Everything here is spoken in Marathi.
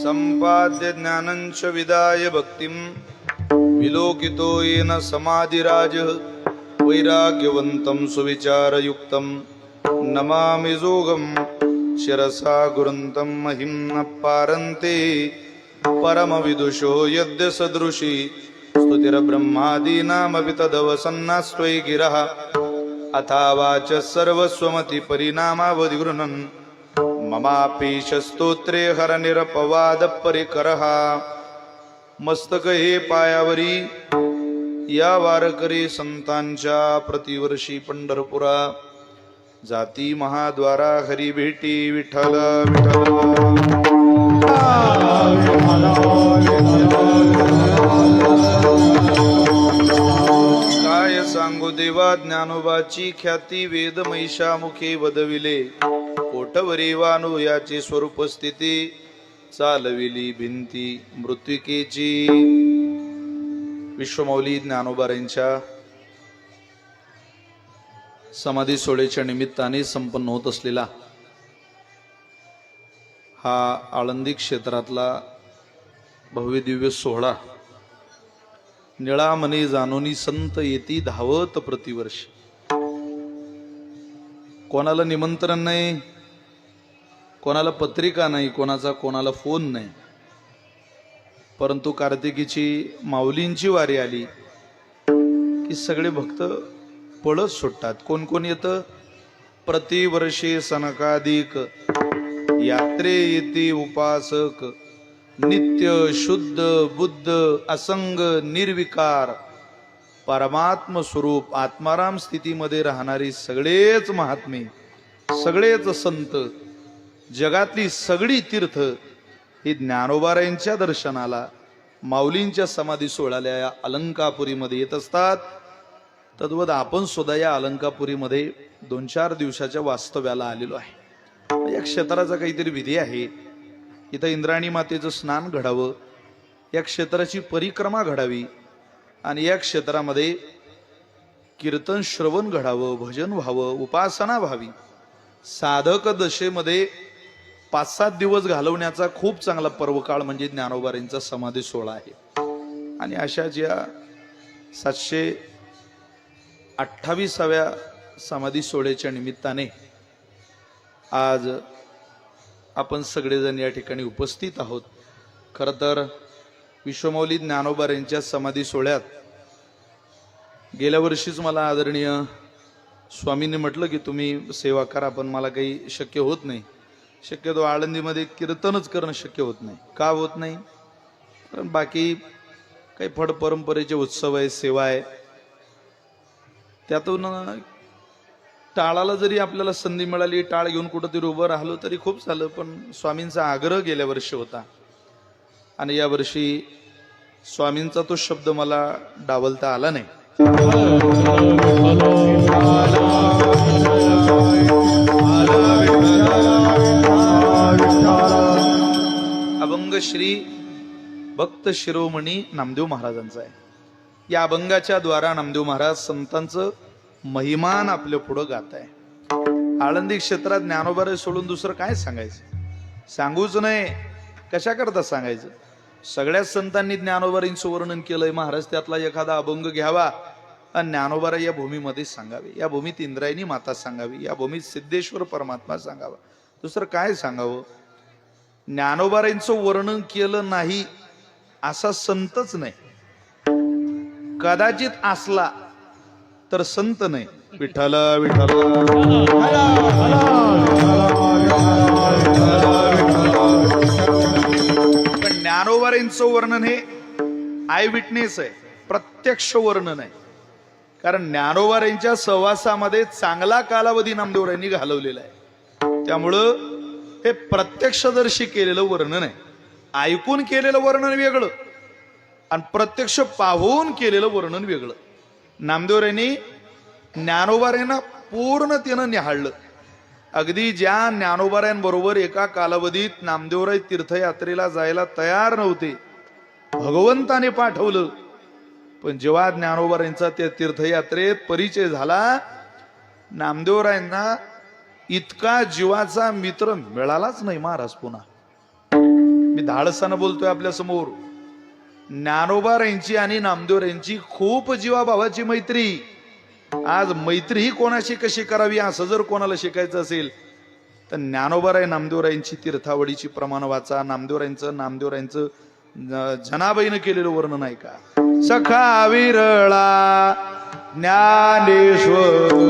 सम्पाद्य ज्ञानञ्च विदाय भक्तिं। विलोकितो येन समाधिराज वैराग्यवन्तं सुविचारयुक्तं। नमामि जोगं शिरसा गुरुन्तं महिं न पारन्ते। परमविदुषो यद्य सदृशी स्तुतिर्ब्रह्मादीनामपि तदवसन्नास्त्वयि गिरः। अथावाच सर्वस्वमति ममापीशस्तोत्रे ममापीश हर निरपवाद परिकरः। मस्तक हे पायावरी या वारकरी संतांच्या प्रतिवर्षी पंढरपुरा। जाती महाद्वारा हरी भेटी विठ्ठल विठ्ठल। देवा ज्ञानोबाची ख्याती वेद महिषामुखे वदविले. कोटवरी वानू याची स्वरूप स्थिती चालविली भिंती मृत्विकेची विश्वमौली ज्ञानोबारांच्या समाधी सोहळ्याच्या निमित्ताने संपन्न होत असलेला हा आळंदी क्षेत्रातला भव्य दिव्य सोहळा निळामने जाणोनी संत येती धावत प्रतिवर्ष. कोणाला निमंत्रण नाही कोणाला पत्रिका नाही कोणाचा कोणाला फोन नाही. परंतु कार्तिकीची माऊलींची वारी आली की सगळे भक्त पळत सुटतात. कोण कोण येतं? प्रतिवर्षे सनकाधिक यात्रे येते उपासक. नित्य शुद्ध बुद्ध असंग निर्विकार परमात्म स्वरूप आत्माराम स्थितीमध्ये राहणारी सगळेच महात्मे सगळेच संत जगातली सगळी तीर्थ ही ज्ञानोबारायांच्या दर्शनाला माऊलींच्या समाधी सोहळ्याला या अलंकापुरीमध्ये येत असतात. तद्वत आपण सुद्धा या अलंकापुरीमध्ये दोन चार दिवसाच्या वास्तव्याला आलेलो आहे. या क्षेत्राचा काहीतरी विधी आहे. इथं इंद्राणी मातेचं स्नान घडावं या क्षेत्राची परिक्रमा घडावी आणि या क्षेत्रामध्ये कीर्तन श्रवण घडावं भजन व्हावं उपासना व्हावी. साधक दशेमध्ये पाच सात दिवस घालवण्याचा खूप चांगला पर्वकाळ म्हणजे ज्ञानोबारींचा समाधी सोहळा आहे. आणि अशा ज्या सातशे अठ्ठावीसाव्या समाधी सोहळ्याच्या निमित्ताने आज आपण सगळेजण या ठिकाणी उपस्थित आहोत. खरं तर विश्वमौली ज्ञानोबार यांच्या समाधी सोहळ्यात गेल्या वर्षीच मला आदरणीय स्वामींनी म्हटलं की तुम्ही सेवा करा पण मला काही शक्य होत नाही. शक्यतो आळंदीमध्ये कीर्तनच करणं शक्य होत नाही. का होत नाही? कारण बाकी काही फड परंपरेचे उत्सव आहे सेवा आहे त्यातून टाळाला जरी आपल्याला संधी मिळाली टाळ घेऊन कुठंतरी उभं राहिलो तरी खूप झालं पण स्वामींचा आग्रह गेल्या वर्षी होता. आणि या वर्षी स्वामींचा तो शब्द मला डावलता आला नाही. अभंग श्री भक्त शिरोमणी नामदेव महाराजांचा आहे. या अभंगाच्या द्वारा नामदेव महाराज संतांचं महिमान आपल्या पुढं गात आहे. आळंदी क्षेत्रात ज्ञानोबारे सोडून दुसरं काय सांगायचं? सांगूच नाही कशा करता सांगायचं? सगळ्याच संतांनी ज्ञानोबारींचं वर्णन केलंय. महाराज त्यातला एखादा अभंग घ्यावा आणि ज्ञानोबारा या भूमीमध्ये सांगावे. या भूमीत इंद्रायणी माता सांगावी. या भूमीत सिद्धेश्वर परमात्मा सांगावा. दुसरं काय सांगावं? ज्ञानोबारांचं वर्णन केलं नाही असा संतच नाही. कदाचित असला तर संत नाही. विठाला विठ्ठल. पण वर्णन हे आय विटनेस आहे. प्रत्यक्ष वर्णन आहे. कारण ज्ञानोबारांच्या सहवासामध्ये चांगला कालावधी नामदेवरांनी घालवलेला आहे. त्यामुळं हे प्रत्यक्षदर्शी केलेलं वर्णन आहे. ऐकून केलेलं वर्णन वेगळं. आणि प्रत्यक्ष पाहून केलेलं वर्णन वेगळं. नामदेवरांनी ज्ञानोबाऱ्यांना पूर्णतेनं निहाळलं. अगदी ज्या ज्ञानोबाऱ्यांबरोबर एका कालावधीत नामदेवराय तीर्थयात्रेला जायला तयार नव्हते भगवंताने पाठवलं. पण जेव्हा ज्ञानोबाऱ्यांचा त्या तीर्थयात्रेत परिचय झाला नामदेवरायांना इतका जीवाचा मित्र मिळालाच नाही महाराज पुन्हा. मी धाडसानं बोलतोय आपल्यासमोर. ज्ञानोबारांची आणि नामदेव नामदेवरांची खूप जीवाभावाची मैत्री. आज मैत्री ही कोणाशी कशी करावी असं जर कोणाला शिकायचं असेल तर ज्ञानोबाराय नामदेवरायांची तीर्थावडीची प्रमाण वाचा. नामदेवरायांचं नामदेवरायांचं जनाबाईनं केलेलं वर्णन आहे का? सखा विरळा ज्ञानेश्वर.